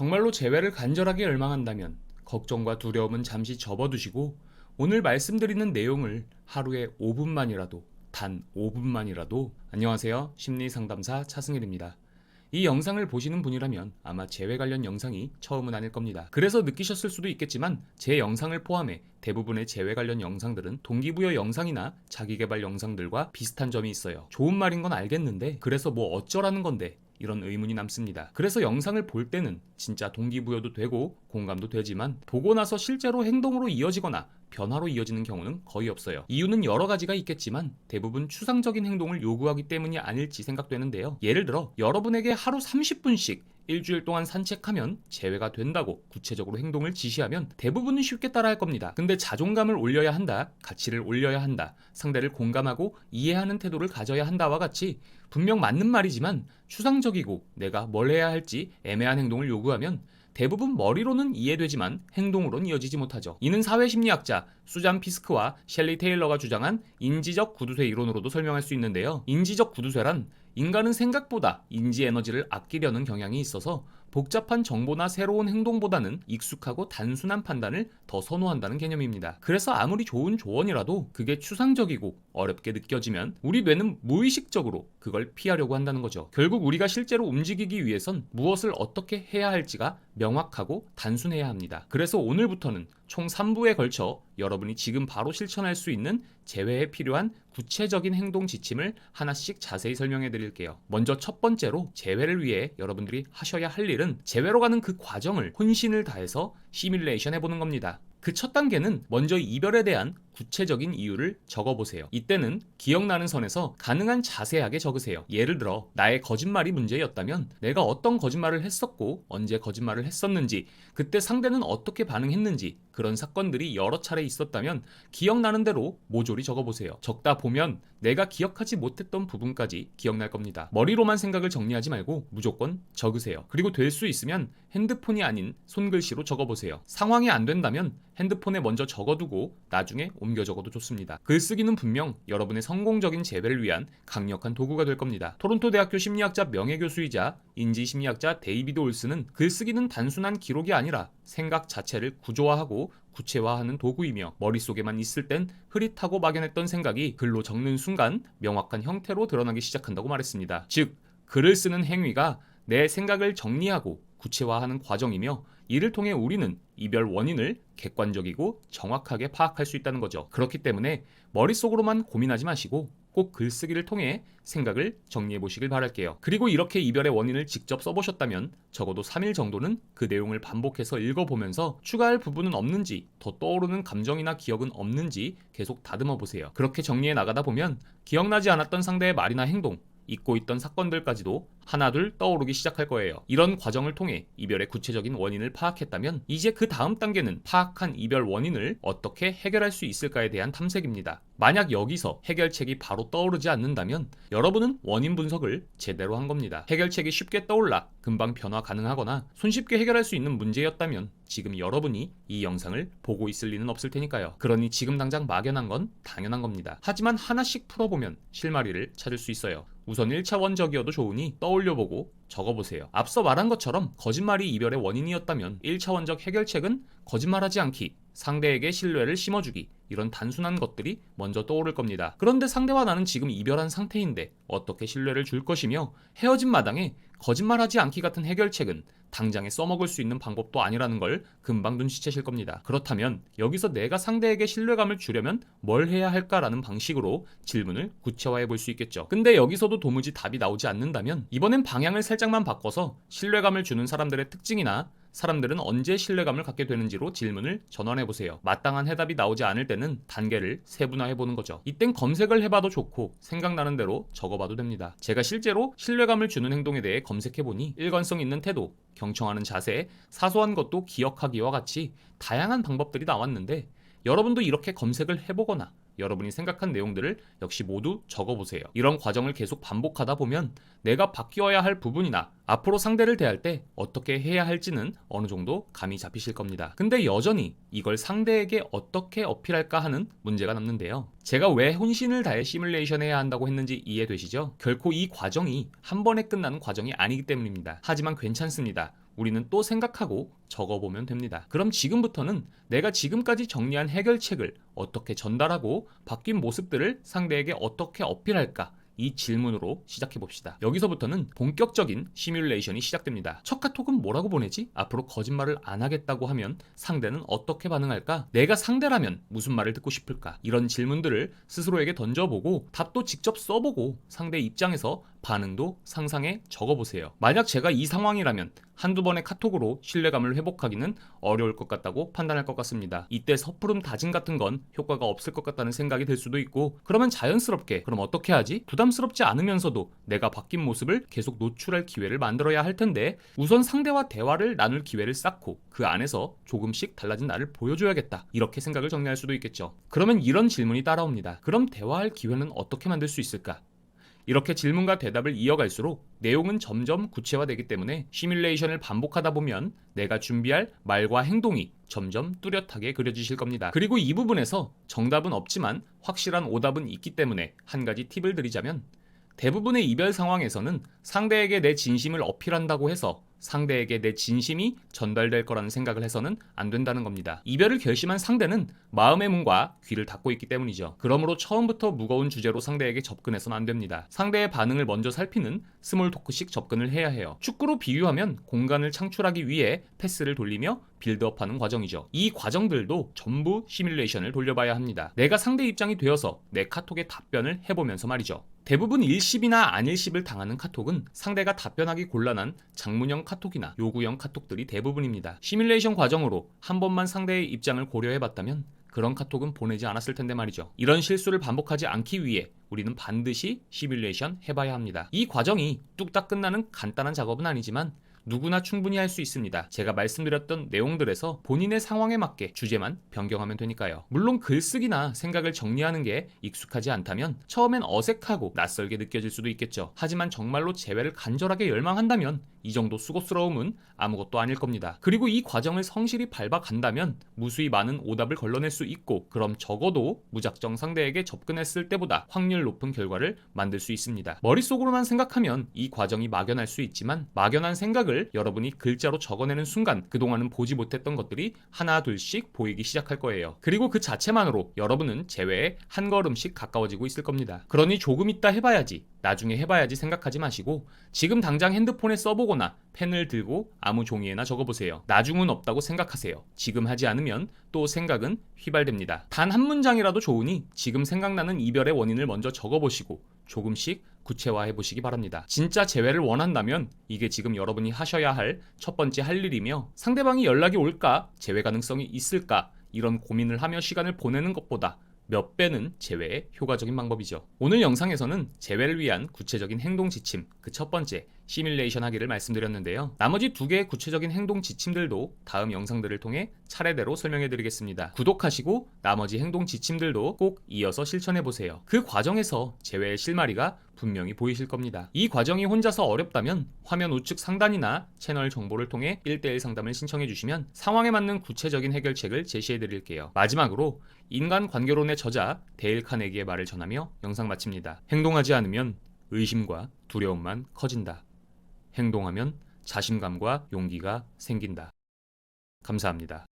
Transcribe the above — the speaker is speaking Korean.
정말로 재회를 간절하게 열망한다면 걱정과 두려움은 잠시 접어두시고 오늘 말씀드리는 내용을 하루에 5분만이라도 단 5분만이라도 안녕하세요. 심리 상담사 차승일입니다. 이 영상을 보시는 분이라면 아마 재회 관련 영상이 처음은 아닐 겁니다. 그래서 느끼셨을 수도 있겠지만 제 영상을 포함해 대부분의 재회 관련 영상들은 동기부여 영상이나 자기개발 영상들과 비슷한 점이 있어요. 좋은 말인 건 알겠는데 그래서 뭐 어쩌라는 건데 이런 의문이 남습니다. 그래서 영상을 볼 때는 진짜 동기부여도 되고 공감도 되지만 보고 나서 실제로 행동으로 이어지거나 변화로 이어지는 경우는 거의 없어요. 이유는 여러 가지가 있겠지만 대부분 추상적인 행동을 요구하기 때문이 아닐지 생각되는데요. 예를 들어 여러분에게 하루 30분씩 일주일 동안 산책하면 재회가 된다고 구체적으로 행동을 지시하면 대부분은 쉽게 따라할 겁니다. 근데 자존감을 올려야 한다, 가치를 올려야 한다, 상대를 공감하고 이해하는 태도를 가져야 한다와 같이 분명 맞는 말이지만 추상적이고 내가 뭘 해야 할지 애매한 행동을 요구하면 대부분 머리로는 이해되지만 행동으로는 이어지지 못하죠. 이는 사회심리학자 수잔 피스크와 셸리 테일러가 주장한 인지적 구두쇠 이론으로도 설명할 수 있는데요. 인지적 구두쇠란 인간은 생각보다 인지 에너지를 아끼려는 경향이 있어서 복잡한 정보나 새로운 행동보다는 익숙하고 단순한 판단을 더 선호한다는 개념입니다. 그래서 아무리 좋은 조언이라도 그게 추상적이고 어렵게 느껴지면 우리 뇌는 무의식적으로 그걸 피하려고 한다는 거죠. 결국 우리가 실제로 움직이기 위해선 무엇을 어떻게 해야 할지가 명확하고 단순해야 합니다. 그래서 오늘부터는 총 3부에 걸쳐 여러분이 지금 바로 실천할 수 있는 재회에 필요한 구체적인 행동 지침을 하나씩 자세히 설명해 드릴게요. 먼저 첫 번째로 재회를 위해 여러분들이 하셔야 할 일은 재회로 가는 그 과정을 혼신을 다해서 시뮬레이션 해보는 겁니다. 그 첫 단계는 먼저 이별에 대한 구체적인 이유를 적어보세요. 이때는 기억나는 선에서 가능한 자세하게 적으세요. 예를 들어, 나의 거짓말이 문제였다면 내가 어떤 거짓말을 했었고, 언제 거짓말을 했었는지, 그때 상대는 어떻게 반응했는지, 그런 사건들이 여러 차례 있었다면 기억나는 대로 모조리 적어보세요. 적다 보면 내가 기억하지 못했던 부분까지 기억날 겁니다. 머리로만 생각을 정리하지 말고 무조건 적으세요. 그리고 될 수 있으면 핸드폰이 아닌 손글씨로 적어보세요. 상황이 안 된다면 핸드폰에 먼저 적어두고 나중에 옮겨 적어도 좋습니다. 글쓰기는 분명 여러분의 성공적인 재배를 위한 강력한 도구가 될 겁니다. 토론토 대학교 심리학자 명예교수이자 인지 심리학자 데이비드 올스는 글쓰기는 단순한 기록이 아니라 생각 자체를 구조화하고 구체화하는 도구이며 머릿속에만 있을 땐 흐릿하고 막연했던 생각이 글로 적는 순간 명확한 형태로 드러나기 시작한다고 말했습니다. 즉, 글을 쓰는 행위가 내 생각을 정리하고 구체화하는 과정이며 이를 통해 우리는 이별 원인을 객관적이고 정확하게 파악할 수 있다는 거죠. 그렇기 때문에 머릿속으로만 고민하지 마시고 꼭 글쓰기를 통해 생각을 정리해 보시길 바랄게요. 그리고 이렇게 이별의 원인을 직접 써보셨다면 적어도 3일 정도는 그 내용을 반복해서 읽어보면서 추가할 부분은 없는지 더 떠오르는 감정이나 기억은 없는지 계속 다듬어 보세요. 그렇게 정리해 나가다 보면 기억나지 않았던 상대의 말이나 행동, 잊고 있던 사건들까지도 하나둘 떠오르기 시작할 거예요. 이런 과정을 통해 이별의 구체적인 원인을 파악했다면 이제 그 다음 단계는 파악한 이별 원인을 어떻게 해결할 수 있을까에 대한 탐색입니다. 만약 여기서 해결책이 바로 떠오르지 않는다면 여러분은 원인 분석을 제대로 한 겁니다. 해결책이 쉽게 떠올라 금방 변화 가능하거나 손쉽게 해결할 수 있는 문제였다면 지금 여러분이 이 영상을 보고 있을 리는 없을 테니까요. 그러니 지금 당장 막연한 건 당연한 겁니다. 하지만 하나씩 풀어보면 실마리를 찾을 수 있어요. 우선 1차원적이어도 좋으니 떠올려보고 적어보세요. 앞서 말한 것처럼 거짓말이 이별의 원인이었다면 1차원적 해결책은 거짓말하지 않기, 상대에게 신뢰를 심어주기, 이런 단순한 것들이 먼저 떠오를 겁니다. 그런데 상대와 나는 지금 이별한 상태인데 어떻게 신뢰를 줄 것이며 헤어진 마당에 거짓말하지 않기 같은 해결책은 당장에 써먹을 수 있는 방법도 아니라는 걸 금방 눈치채실 겁니다. 그렇다면 여기서 내가 상대에게 신뢰감을 주려면 뭘 해야 할까라는 방식으로 질문을 구체화해 볼 수 있겠죠. 근데 여기서도 도무지 답이 나오지 않는다면 이번엔 방향을 살짝만 바꿔서 신뢰감을 주는 사람들의 특징이나 사람들은 언제 신뢰감을 갖게 되는지로 질문을 전환해 보세요. 마땅한 해답이 나오지 않을 때는 단계를 세분화해 보는 거죠. 이땐 검색을 해봐도 좋고 생각나는 대로 적어봐도 됩니다. 제가 실제로 신뢰감을 주는 행동에 대해 검색해 보니 일관성 있는 태도, 경청하는 자세, 사소한 것도 기억하기와 같이 다양한 방법들이 나왔는데 여러분도 이렇게 검색을 해보거나 여러분이 생각한 내용들을 역시 모두 적어보세요. 이런 과정을 계속 반복하다 보면 내가 바뀌어야 할 부분이나 앞으로 상대를 대할 때 어떻게 해야 할지는 어느 정도 감이 잡히실 겁니다. 근데 여전히 이걸 상대에게 어떻게 어필할까 하는 문제가 남는데요. 제가 왜 혼신을 다해 시뮬레이션 해야 한다고 했는지 이해되시죠? 결코 이 과정이 한 번에 끝나는 과정이 아니기 때문입니다. 하지만 괜찮습니다. 우리는 또 생각하고 적어보면 됩니다. 그럼 지금부터는 내가 지금까지 정리한 해결책을 어떻게 전달하고 바뀐 모습들을 상대에게 어떻게 어필할까? 이 질문으로 시작해 봅시다. 여기서부터는 본격적인 시뮬레이션이 시작됩니다. 첫 카톡은 뭐라고 보내지? 앞으로 거짓말을 안 하겠다고 하면 상대는 어떻게 반응할까? 내가 상대라면 무슨 말을 듣고 싶을까? 이런 질문들을 스스로에게 던져보고 답도 직접 써보고 상대 입장에서 반응도 상상해 적어보세요. 만약 제가 이 상황이라면 한두 번의 카톡으로 신뢰감을 회복하기는 어려울 것 같다고 판단할 것 같습니다. 이때 섣부름 다짐 같은 건 효과가 없을 것 같다는 생각이 들 수도 있고 그러면 자연스럽게 그럼 어떻게 하지? 부담스럽지 않으면서도 내가 바뀐 모습을 계속 노출할 기회를 만들어야 할 텐데 우선 상대와 대화를 나눌 기회를 쌓고 그 안에서 조금씩 달라진 나를 보여줘야겠다. 이렇게 생각을 정리할 수도 있겠죠. 그러면 이런 질문이 따라옵니다. 그럼 대화할 기회는 어떻게 만들 수 있을까? 이렇게 질문과 대답을 이어갈수록 내용은 점점 구체화되기 때문에 시뮬레이션을 반복하다 보면 내가 준비할 말과 행동이 점점 뚜렷하게 그려지실 겁니다. 그리고 이 부분에서 정답은 없지만 확실한 오답은 있기 때문에 한 가지 팁을 드리자면 대부분의 이별 상황에서는 상대에게 내 진심을 어필한다고 해서 상대에게 내 진심이 전달될 거라는 생각을 해서는 안 된다는 겁니다. 이별을 결심한 상대는 마음의 문과 귀를 닫고 있기 때문이죠. 그러므로 처음부터 무거운 주제로 상대에게 접근해서는 안 됩니다. 상대의 반응을 먼저 살피는 스몰 토크식 접근을 해야 해요. 축구로 비유하면 공간을 창출하기 위해 패스를 돌리며 빌드업하는 과정이죠. 이 과정들도 전부 시뮬레이션을 돌려봐야 합니다. 내가 상대 입장이 되어서 내 카톡에 답변을 해보면서 말이죠. 대부분 일십이나 안일십을 당하는 카톡은 상대가 답변하기 곤란한 장문형 카톡이나 요구형 카톡들이 대부분입니다. 시뮬레이션 과정으로 한 번만 상대의 입장을 고려해봤다면 그런 카톡은 보내지 않았을 텐데 말이죠. 이런 실수를 반복하지 않기 위해 우리는 반드시 시뮬레이션 해봐야 합니다. 이 과정이 뚝딱 끝나는 간단한 작업은 아니지만 누구나 충분히 할 수 있습니다. 제가 말씀드렸던 내용들에서 본인의 상황에 맞게 주제만 변경하면 되니까요. 물론 글쓰기나 생각을 정리하는 게 익숙하지 않다면 처음엔 어색하고 낯설게 느껴질 수도 있겠죠. 하지만 정말로 재회를 간절하게 열망한다면 이 정도 수고스러움은 아무것도 아닐 겁니다. 그리고 이 과정을 성실히 밟아간다면 무수히 많은 오답을 걸러낼 수 있고 그럼 적어도 무작정 상대에게 접근했을 때보다 확률 높은 결과를 만들 수 있습니다. 머릿속으로만 생각하면 이 과정이 막연할 수 있지만 막연한 생각을 여러분이 글자로 적어내는 순간 그동안은 보지 못했던 것들이 하나 둘씩 보이기 시작할 거예요. 그리고 그 자체만으로 여러분은 재회에 한 걸음씩 가까워지고 있을 겁니다. 그러니 조금 있다 해봐야지 나중에 해봐야지 생각하지 마시고 지금 당장 핸드폰에 써보거나 펜을 들고 아무 종이에나 적어보세요. 나중은 없다고 생각하세요. 지금 하지 않으면 또 생각은 휘발됩니다. 단 한 문장이라도 좋으니 지금 생각나는 이별의 원인을 먼저 적어보시고 조금씩 구체화해 보시기 바랍니다. 진짜 재회를 원한다면 이게 지금 여러분이 하셔야 할 첫 번째 할 일이며 상대방이 연락이 올까? 재회 가능성이 있을까? 이런 고민을 하며 시간을 보내는 것보다 몇 배는 재회의 효과적인 방법이죠. 오늘 영상에서는 재회를 위한 구체적인 행동 지침, 그 첫 번째 시뮬레이션 하기를 말씀드렸는데요. 나머지 두 개의 구체적인 행동 지침들도 다음 영상들을 통해 차례대로 설명해 드리겠습니다. 구독하시고 나머지 행동 지침들도 꼭 이어서 실천해 보세요. 그 과정에서 재회의 실마리가 분명히 보이실 겁니다. 이 과정이 혼자서 어렵다면 화면 우측 상단이나 채널 정보를 통해 1대1 상담을 신청해 주시면 상황에 맞는 구체적인 해결책을 제시해 드릴게요. 마지막으로 인간 관계론의 저자 데일 카네기의 말을 전하며 영상 마칩니다. 행동하지 않으면 의심과 두려움만 커진다. 행동하면 자신감과 용기가 생긴다. 감사합니다.